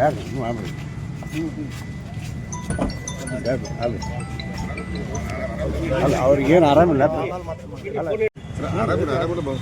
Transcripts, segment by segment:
ಬ್ಯಾಡ ನೀವು ಮಾಡ್ಬಿಡಿ ಬ್ಯಾಡ, ಅಲ್ಲ ಅಲ್ಲ ಅವ್ರಿಗೇನು ಆರಾಮಿಲ್ಲ ಅಲ್ಲ ಆರಾಮಿಲ್ಲ ಆರಾಮಿಲ್ಲ ಬಾ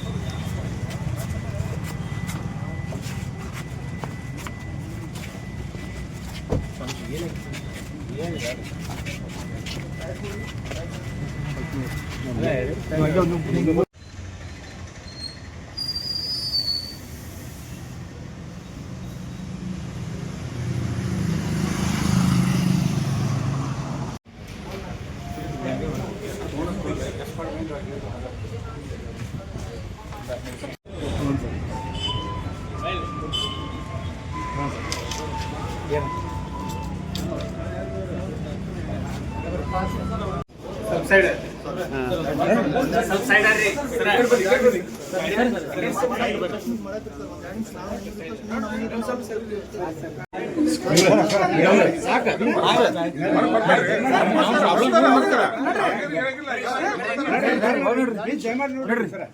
ಜಯ ಮಾಡಿ ನೋಡ್ರಿ ಸರ್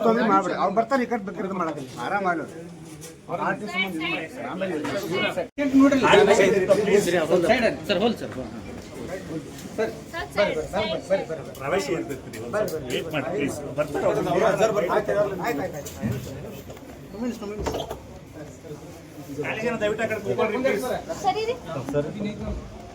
ತೊಂದರೆ ಮಾಡ್ಬೇಡಿ. ಅವ್ರು ಬರ್ತಾರೆ ಈ ಕಡೆ ಬೇಕಾದ್ರೆ ಮಾಡೋದಿಲ್ಲ ಆರಾಮ ಆಗೋದು. ಸರ್. ಹೋಲ್ ಸರ್ ಪ್ರವೇಶ ಇರ್ತೈತಿ ವೇಟ್ ಮಾಡಿ ಪ್ಲೀಸ್ ಬರ್ತಾರೆ ಕಾಲಿಗೆ ದಯವಿಟ್ಟು ಆ ಕಡೆ ಸರಿ.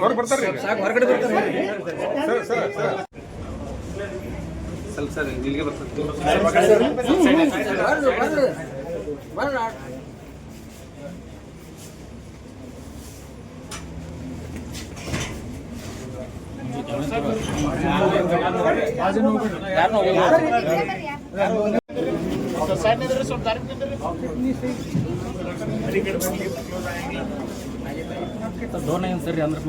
ಹೊರಗೆ ಬರ್ತಾರೆ ಹೊರಗಡೆ ಬರ್ತಾರೆ ಸರ್ ಸರ್ ಇಲ್ಲಿಗೆ ಬರ್ತದೆ ಡೋರ್ ಸರ್ ಅಂದ್ರೆ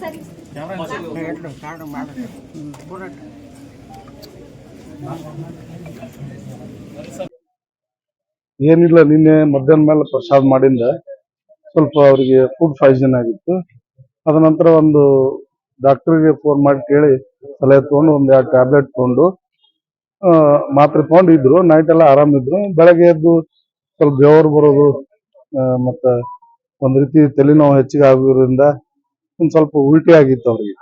ಸರಿ ಏನಿಲ್ಲ, ನಿನ್ನೆ ಮಧ್ಯಾಹ್ನ ಮೇಲೆ ಪ್ರಸಾದ ಮಾಡಿಂದ ಸ್ವಲ್ಪ ಅವರಿಗೆ ಫುಡ್ ಪಾಯ್ಸನ್ ಆಗಿತ್ತು. ಅದ ನಂತರ ಒಂದು ಡಾಕ್ಟರ್ಗೆ ಫೋನ್ ಮಾಡಿ ಕೇಳಿ, ಸಲಹೆ ತಗೊಂಡು ಒಂದ್ ಎರಡು ಟ್ಯಾಬ್ಲೆಟ್ ತಗೊಂಡು ಮಾತ್ರೆ ತಗೊಂಡು ನೈಟ್ ಎಲ್ಲ ಆರಾಮಿದ್ರು ಬೆಳಗ್ಗೆ ಎದ್ದು ಸ್ವಲ್ಪ ಬೆವರು ಬರೋದು ಮತ್ತೆ ಒಂದ್ ರೀತಿ ತಲೆನೋವು ಹೆಚ್ಚಿಗೆ ಆಗಿರೋದ್ರಿಂದ ಒಂದ್ ಸ್ವಲ್ಪ ಉಲ್ಟಿ ಆಗಿತ್ತು ಅವ್ರಿಗೆ.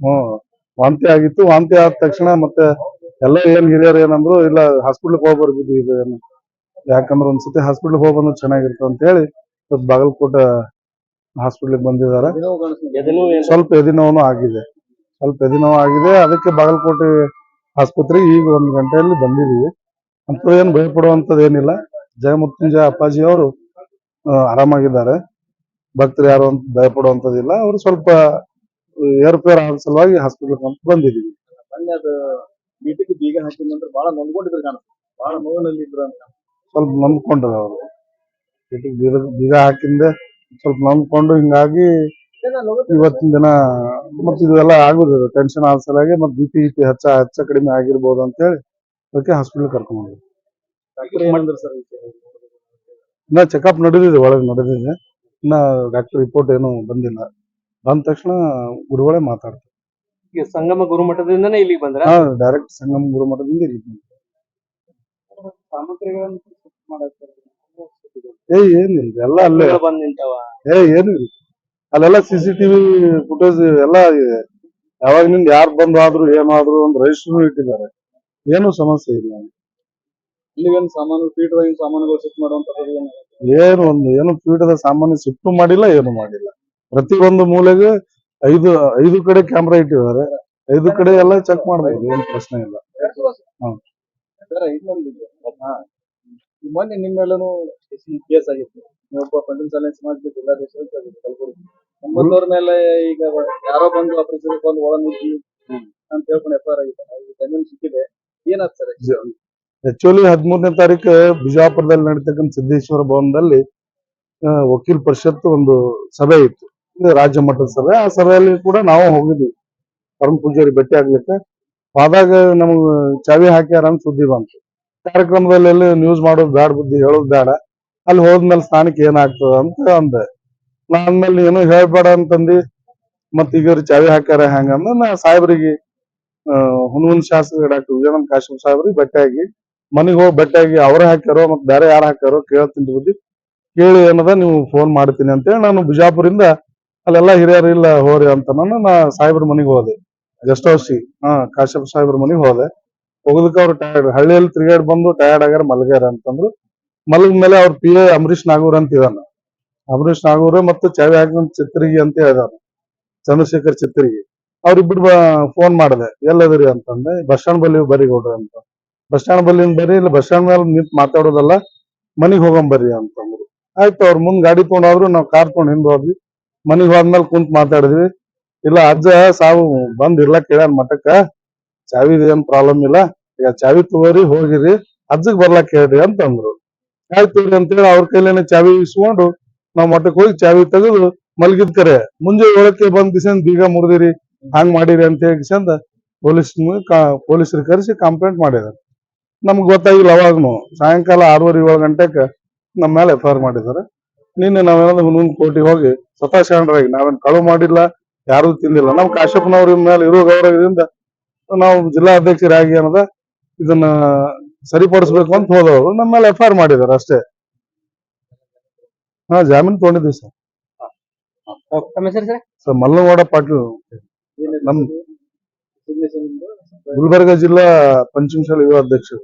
ಹ್ಮ್, ವಾಂತಿ ಆಗಿತ್ತು. ವಾಂತಿ ಆದ ತಕ್ಷಣ ಮತ್ತೆ ಎಲ್ಲ ಏನ್ ಹಿರಿಯರು ಏನಂದ್ರು, ಇಲ್ಲ ಹಾಸ್ಪಿಟ್ಲಿಗೆ ಹೋಗಿ ಬರ್ಬೋದು ಇದು ಏನು. ಯಾಕಂದ್ರೆ ಒಂದ್ಸತಿ ಹಾಸ್ಪಿಟ್ಲ್ ಹೋಗಿ ಬಂದ್ರೆ ಚೆನ್ನಾಗಿರ್ತದೆ ಅಂತ ಹೇಳಿ ಇವತ್ತು ಬಾಗಲಕೋಟೆ ಹಾಸ್ಪಿಟ್ಲಿಗೆ ಬಂದಿದ್ದಾರೆ. ಸ್ವಲ್ಪ ಎದೆ ನೋವು ಆಗಿದೆ. ಸ್ವಲ್ಪ ಎದಿನೋವು ಆಗಿದೆ. ಅದಕ್ಕೆ ಬಾಗಲಕೋಟೆ ಆಸ್ಪತ್ರೆಗೆ ಈಗ ಒಂದ್ ಗಂಟೆಯಲ್ಲಿ ಬಂದಿದೀವಿ. ಅಂತ ಏನು ಭಯಪಡುವಂತದ್ದು ಏನಿಲ್ಲ. ಜಯ ಮೃತ್ಯುಂಜಯ ಅಪ್ಪಾಜಿ ಅವರು ಆರಾಮಾಗಿದ್ದಾರೆ. ಭಕ್ತರು ಯಾರು ಅಂತ ಭಯಪಡುವಂತದಿಲ್ಲ ಅವರು ಸ್ವಲ್ಪ ಏರುಪೇರು ಆದ ಸಲುವಾಗಿ ಹಾಸ್ಪಿಟ್ಲಿಗೆ ಅಂತ ಮೀಟಿಂಗ್ ಬೀಗ ಹಾಕಿದ ನಂತರ ಬಹಳ ನೊಂದ್ಕೊಂಡಿದ್ರು ಕಾಣ ಬಹಳ ನೋವಿನಲ್ಲಿ ಇದ್ರು ಅಂತ. ಸ್ವಲ್ಪ ನಂಬ್ಕೊಂಡ್ರು ಅವರು. ಬೀಗ ಬೀಗ ಹಾಕಿಂದೆ ಸ್ವಲ್ಪ ನಂಬ್ಕೊಂಡು ಹಿಂಗಾಗಿ ಇವತ್ತಿನ ದಿನ ಮತ್ತೆ ಇದೆಲ್ಲ ಆಗುದಿಲ್ಲ. ಟೆನ್ಷನ್ ಆದ ಸಲುವಾಗಿ ಮತ್ತೆ ಬಿ ಪಿ ಗಿಪಿ ಹೆಚ್ಚ ಹೆಚ್ಚ ಕಡಿಮೆ ಆಗಿರ್ಬೋದು ಅಂತೇಳಿ ಅದಕ್ಕೆ ಹಾಸ್ಪಿಟಲ್ ಕರ್ಕೊಂಡು ಸರ್ ಇನ್ನ ಚೆಕಪ್ ನಡೆದಿದೆ ಒಳಗೆ ನಡೆದಿದೆ. ಇನ್ನ ಡಾಕ್ಟರ್ ರಿಪೋರ್ಟ್ ಏನು ಬಂದಿಲ್ಲ. ಬಂದ ತಕ್ಷಣ ಗುರುಗಳೇ ಮಾತಾಡ್ತಾರೆ. ಈಗ ಸಂಗಮ ಗುರುಮಠದಿಂದನೇ ಇಲ್ಲಿಗೆ ಬಂದ್ರ? ಹಾ ಡೈರೆಕ್ಟ್ ಸಂಗಮ ಗುರುಮಠದಿಂದ ಇಲ್ಲಿ ಬಂದ್ವಿ. ಸಾಮಗ್ರಿಗಳನ್ನು ಏ ಏನಿಲ್ಲ ಎಲ್ಲ ಅಲ್ಲೇ. ಬಂದ್ ನಿಂತವ. ಏ ಏನು ಇಲ್ಲ. ಅಲ್ಲೆಲ್ಲ ಸಿ ಸಿ ಟಿವಿ ಫುಟೇಜ್ ಎಲ್ಲ ಇದೆ. ಯಾವಾಗಿನಿಂದ ಯಾರು ಬಂದು ಆದ್ರು ಏನಾದ್ರು ಒಂದು ರಿಜಿಸ್ಟರ್ ಇಟ್ಟಿದ್ದಾರೆ. ಏನು ಸಮಸ್ಯೆ ಇಲ್ಲ. ಇಲ್ಲಿಗೇನು ಸಾಮಾನು ಪೀಠದಾಗ ಸಾಮಾನುಗಳು ಶಿಫ್ಟ್ ಮಾಡುವಂತದ್ದು ಏನು ಒಂದು ಏನು ಪೀಠದ ಸಾಮಾನ್ಯ ಶಿಫ್ಟ್ ಮಾಡಿಲ್ಲ ಏನು ಮಾಡಿಲ್ಲ. ಪ್ರತಿ ಒಂದು ಮೂಲೆಗೆ ಐದು ಐದು ಕಡೆ ಕ್ಯಾಮ್ರಾ ಇಟ್ಟಿದ್ದಾರೆ. ಐದು ಕಡೆ ಎಲ್ಲ ಚೆಕ್ ಮಾಡಬೇಕು ಏನ್ ಪ್ರಶ್ನೆ ಇಲ್ಲ. ಸರ್ ಇನ್ನೊಂದು ಇದೆ. ಹಾ. ಮೊನ್ನೆ ನಿಮ್ಮೆಲ್ಲನೂ ಕೇಸ್ ಆಗಿತ್ತು. ನೀವೊಬ್ಬ ಪಂಡಿತ ಶಾಲೆ ಸಮಾಜದ ಜಿಲ್ಲಾಧ್ಯಕ್ಷ ಅಂತ ಆಗಿದ್ದು ಕಲಬುರಗಿ. ನಮ್ಮಲ್ಲವ್ರ ಮೇಲೆ ಈಗ ಯಾರೋ ಬಂದು ಆಫೀಸರ್ ಬಂದು ಒಳ ನುಗ್ಗಿ ಅಂತ ಹೇಳ್ಕೊಂಡು ಎಫ್ ಐ ಆರ್ ಆಗಿದೆ ಈ ಜಮೀನು ಸಿಕ್ಕಿದೆ ಏನಾದ್ ಸರ್ ಆಕ್ಚುಲಿ ಹದಿಮೂರನೇ ತಾರೀಕು ಬಿಜಾಪುರದಲ್ಲಿ ನಡೀತಕ್ಕಂಥ ಸಿದ್ದೇಶ್ವರ ಭವನದಲ್ಲಿ ಆ, ವಕೀಲ್ ಪರಿಷತ್ ಒಂದು ಸಭೆ ಇತ್ತು. ರಾಜ್ಯ ಮಟ್ಟದ ಸಭೆ. ಆ ಸಭೆಯಲ್ಲಿ ಕೂಡ ನಾವು ಹೋಗಿದ್ವಿ. ಪರಮ ಪೂಜಾರಿ ಭೇಟಿ ಆಗ್ಲಿಕ್ಕೆ. ಆದಾಗ ನಮಗ್ ಚಾವಿ ಹಾಕ್ಯಾರ ಅಂತ ಸುದ್ದಿ ಬಂತು. ಕಾರ್ಯಕ್ರಮದಲ್ಲಿ ನ್ಯೂಸ್ ಮಾಡೋದು ಬ್ಯಾಡ ಬುದ್ಧಿ ಹೇಳೋದು ಬೇಡ ಅಲ್ಲಿ ಹೋದ್ಮೇಲೆ ಸ್ಥಾನಕ್ಕೆ ಏನಾಗ್ತದ ಅಂತ ಅಂದೆ. ನಾ ಅಂದ್ಮೇಲೆ ಏನು ಹೇಳ್ಬೇಡ ಅಂತಂದಿ. ಮತ್ ಈಗ ಚಾವಿ ಹಾಕ್ಯಾರ ಹೆಂಗಂದ ನಾ ಸಾಹೇಬ್ರಿಗೆ ಹುಣವನ್ ಶಾಸಕ ಡಾಕ್ಟರ್ ವಿಜಯನಂದ ಕಾಶ್ಯಪ್ ಸಾಹೇಬ್ರಿಗೆ ಭೇಟಿಯಾಗಿ ಮನೆಗೆ ಹೋಗಿ ಭೇಟಿಯಾಗಿ ಅವ್ರ ಹಾಕ್ಯಾರೋ ಮತ್ ಬೇರೆ ಯಾರು ಹಾಕ್ಯಾರೋ ಕೇಳ್ತೀನಿ ಬುದ್ಧಿ. ಕೇಳಿ ಏನದ ನೀವು ಫೋನ್ ಮಾಡ್ತೀನಿ ಅಂತೇಳಿ ನಾನು ಬಿಜಾಪುರಿಂದ ಅಲ್ಲೆಲ್ಲ ಹಿರಿಯರು, ಇಲ್ಲ ಹೋರಿ ಅಂತ ನಾನು ನಾ ಸಾಹೇಬ್ರ ಮನೆಗೆ ಹೋದೆ. ಗೆಸ್ಟ್ ಹೌಸ್ ಹಾ, ಕಾಶ್ಯಪ್ ಸಾಹೇಬ್ರ ಮನೆಗೆ ಹೋದೆ. ಹೋಗೋದಕ್ಕೆ ಅವ್ರು ಟಯರ್ಡ್ ಹಳ್ಳಿಯಲ್ಲಿ ತಿರುಗಾಡಿ ಬಂದು ಟಯರ್ಡ್ ಆಗ್ಯಾರ, ಮಲಗ್ಯಾರ ಅಂತಂದ್ರು. ಮಲಗ ಮೇಲೆ ಅವ್ರ ಪಿ ಎ ಅಂಬರೀಶ್ ನಾಗೂರ್ ಅಂತ ಇದಾನ. ಅಂಬರೀಶ್ ನಾಗೂರ್ ಮತ್ತು ಚಾವಿ ಹಾಕಿದ ಚಿತ್ರಿಗೆ ಅಂತ ಹೇಳಿದಾರ ಚಂದ್ರಶೇಖರ್ ಚಿತ್ರಿಗೆ ಅವ್ರಿಬ್ರು ಫೋನ್ ಮಾಡಿದೆ. ಎಲ್ಲದ್ರಿ ಅಂತಂದೆ. ಬಸ್ ಸ್ಟ್ಯಾಂಡ್ ಬಲ್ಲಿ ಬರಿ ಕೊಡ್ರಿ ಅಂತ. ಬಸ್ ಸ್ಟ್ಯಾಂಡ್ ಬಲ್ಲಿ ಬರ್ರಿ ಇಲ್ಲ, ಬಸ್ ಸ್ಟ್ಯಾಂಡ್ ಮೇಲೆ ನಿಂತ್ ಮಾತಾಡೋದಲ್ಲ. ಮನಿಗ್ ಹೋಗಂಬರ್ರಿ ಅಂತಂದ್ರು. ಆಯ್ತು, ಅವ್ರ ಮುಂದ್ ಗಾಡಿ ತಗೊಂಡ್ ಹೋದ್ರು. ನಾವ್ ಕಾರ್ ತಗೊಂಡ್ ಹಿಂದ್ ಹೋದ್ವಿ. ಮನಿಗ್ ಹೋದ್ಮೇಲೆ ಕುಂತ ಮಾತಾಡಿದ್ವಿ. ಇಲ್ಲ ಅಜ್ಜ, ಸಾವು ಬಂದ್ ಇರ್ಲಕ್ ಹೇಳ್ಯಾನ ಮಠಕ್ಕ. ಚಾವಿ ಏನ್ ಪ್ರಾಬ್ಲಮ್ ಇಲ್ಲ. ಈಗ ಚಾವಿ ತಗೋರಿ, ಹೋಗಿರಿ. ಅಜ್ಜಗ್ ಬರ್ಲಕ್ ಹೇಳ್ರಿ ಅಂತಂದ್ರು. ಆಯ್ತು ತಗೋರಿ ಅಂತೇಳಿ ಅವ್ರ ಕೈಲೇನೆ ಚಾವಿ ಇಸ್ಕೊಂಡು ನಾವ್ ಮಠಕ್ ಹೋಗಿ ಚಾವಿ ತೆಗೆದು ಮಲಗಿದ್ ಕರೆ. ಮುಂಜೆ ಏಳಕ್ಕೆ ಬಂದ್ ಕಿಸನ್ ಬೀಗ ಮುರಿದಿರಿ, ಹಂಗ್ ಮಾಡಿರಿ ಅಂತ ಹೇಳಿ ಕಿಸಂದ ಪೊಲೀಸ್ ಪೊಲೀಸರು ಕರೆಸಿ ಕಂಪ್ಲೇಂಟ್ ಮಾಡಿದಾರೆ. ನಮ್ಗೆ ಗೊತ್ತಾಗಿಲ್ಲ ಅವಾಗ್ನು. ಸಾಯಂಕಾಲ ಆರೂವರೆ ಏಳು ಗಂಟೆಗೆ ನಮ್ಮ ಮೇಲೆ ಎಫ್ ಐ ಮಾಡಿದ್ದಾರೆ ನಿನ್ನೆ ನಾವೇನಾದ್ರು ಹುನೂನ್ ಕೋಟಿ ಹೋಗಿ ಸ್ವತಃ ಶರಣರಾಗಿ ನಾವೇನ್ ಕಳು ಮಾಡಿಲ್ಲ ಯಾರು ತಿಂದಿಲ್ಲ. ನಮ್ ಕಾಶ್ಯಪ್ಪನವ್ರ ಮೇಲೆ ಇರುವ ಗೌರವದಿಂದ ನಾವು ಜಿಲ್ಲಾ ಅಧ್ಯಕ್ಷರಾಗಿ ಅನ್ನೋದ ಇದನ್ನ ಸರಿಪಡಿಸ್ಬೇಕು ಅಂತ ಹೋದವರು. ನಮ್ಮ ಮೇಲೆ ಎಫ್ ಐ ಆರ್ ಮಾಡಿದ್ದಾರೆ ಅಷ್ಟೇ. ಹಾ ಜಾಮೀನು ತಗೊಂಡಿದ್ದೀವಿ ಸರ್. ಸರ್? ಮಲ್ಲವಾಡ ಮಲ್ಲಗೌಡ ಪಾಟೀಲ್ ನಮ್ ಗುಲ್ಬರ್ಗ ಜಿಲ್ಲಾ ಪಂಚಮಶಾಲಿ ಯುವ ಅಧ್ಯಕ್ಷರು.